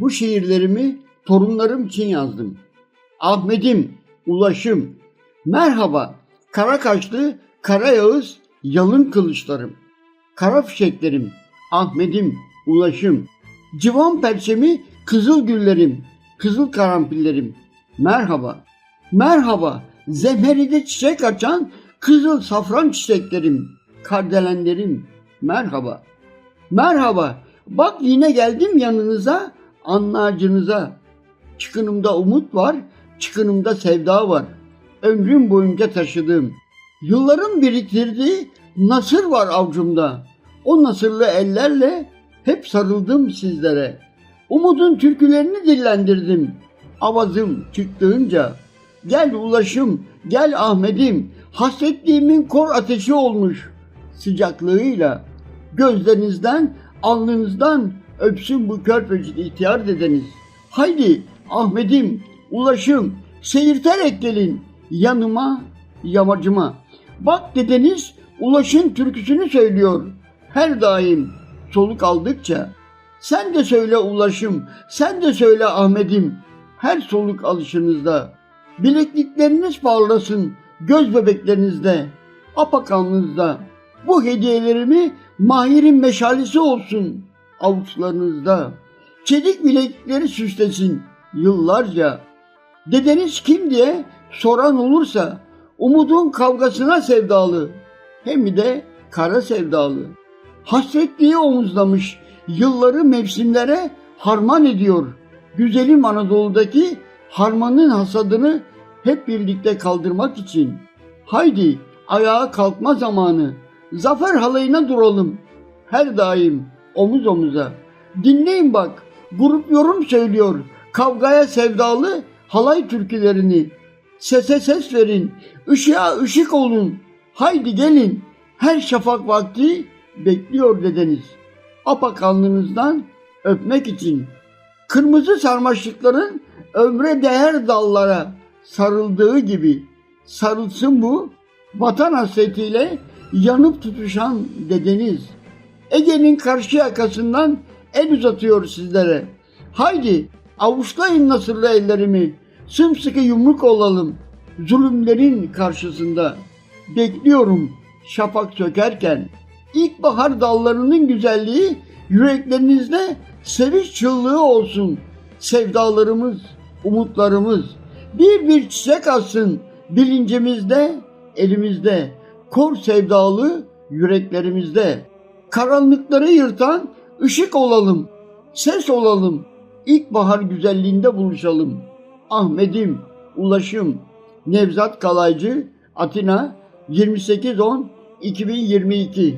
Bu şiirlerimi torunlarım için yazdım. Ahmet'im, Ulaş'ım, merhaba, kara kaşlı, kara yağız, yalın kılıçlarım. Kara fişeklerim, Ahmet'im, Ulaş'ım, civan perçemi, kızıl güllerim, kızıl karanfillerim. Merhaba, merhaba, zemheride çiçek açan kızıl safran çiçeklerim, kardelenlerim. Merhaba, merhaba, bak yine geldim yanınıza, anlacınıza. Çıkınımda umut var, çıkınımda sevda var. Ömrüm boyunca taşıdığım, yılların biriktirdiği nasır var avcumda. O nasırlı ellerle hep sarıldım sizlere. Umudun türkülerini dillendirdim. Avazım çıktığınca. Gel ulaşım, gel Ahmet'im. Hasretliğimin kor ateşi olmuş. Sıcaklığıyla. Gözlerinizden, alnınızdan öpsün bu körpecik ihtiyar dedeniz. Haydi Ahmet'im, ulaşım, seyirterek gelin yanıma, yamacıma. Bak dedeniz ulaşın türküsünü söylüyor. Her daim soluk aldıkça. Sen de söyle ulaşım, sen de söyle Ahmet'im. Her soluk alışınızda. Bileklikleriniz parlasın göz bebeklerinizde, apakanlığınızda. Bu hediyelerimi Mahir'in meşalesi olsun avuçlarınızda. Çelik bileklikleri süslesin yıllarca. Dedeniz kim diye soran olursa umudun kavgasına sevdalı hem de kara sevdalı. Hasretliği omuzlamış yılları mevsimlere harman ediyor. Güzelim Anadolu'daki harmanın hasadını hep birlikte kaldırmak için. Haydi ayağa kalkma zamanı. Zafer halayına duralım. Her daim omuz omuza. Dinleyin bak grup yorum söylüyor. Kavgaya sevdalı halay türkülerini. Sese ses verin. ışığa ışık olun. Haydi gelin. Her şafak vakti bekliyor dedeniz. Apakanlığınızdan öpmek için. Kırmızı sarmaşıkların ömre değer dallara sarıldığı gibi sarılsın bu vatan hasretiyle yanıp tutuşan dedeniz. Ege'nin karşı yakasından el uzatıyor sizlere. Haydi avuçlayın nasırlı ellerimi. Sımsıkı yumruk olalım. Zulümlerin karşısında. Bekliyorum şafak sökerken. İlkbahar dallarının güzelliği yüreklerinizde sevinç çığlığı olsun. Sevdalarımız, umutlarımız bir bir çiçek açsın bilincimizde, elimizde. Kor sevdalı yüreklerimizde. Karanlıkları yırtan ışık olalım. Ses olalım. İlkbahar güzelliğinde buluşalım. Ahmet'im, Ulaşım, Nevzat Kalaycı, Atina 28-10-2022